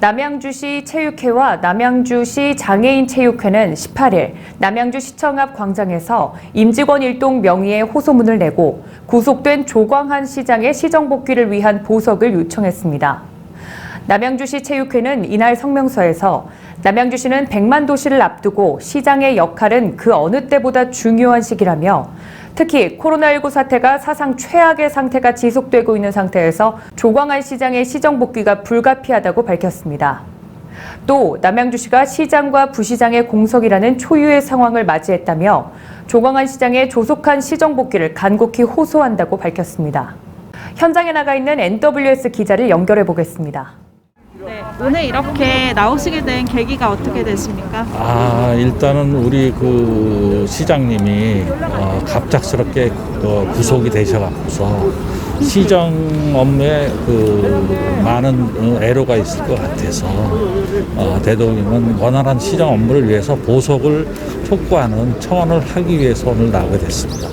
남양주시 체육회와 남양주시 장애인 체육회는 18일 남양주 시청 앞 광장에서 임직원 일동 명의의 호소문을 내고 구속된 조광한 시장의 시정 복귀를 위한 보석을 요청했습니다. 남양주시 체육회는 이날 성명서에서 남양주시는 100만 도시를 앞두고 시장의 역할은 그 어느 때보다 중요한 시기라며 특히 코로나19 사태가 사상 최악의 상태가 지속되고 있는 상태에서 조광한 시장의 시정 복귀가 불가피하다고 밝혔습니다. 또 남양주시가 시장과 부시장의 공석이라는 초유의 상황을 맞이했다며 조광한 시장의 조속한 시정 복귀를 간곡히 호소한다고 밝혔습니다. 현장에 나가 있는 NWS 기자를 연결해 보겠습니다. 네, 오늘 이렇게 나오시게 된 계기가 어떻게 되십니까? 아 일단은 우리 그 시장님이 어, 갑작스럽게 어, 구속이 되셔갖고서 시정 업무에 그 많은 어, 애로가 있을 것 같아서 어, 대통령은 원활한 시정 업무를 위해서 보석을 촉구하는 청원을 하기 위해서 오늘 나오게 됐습니다.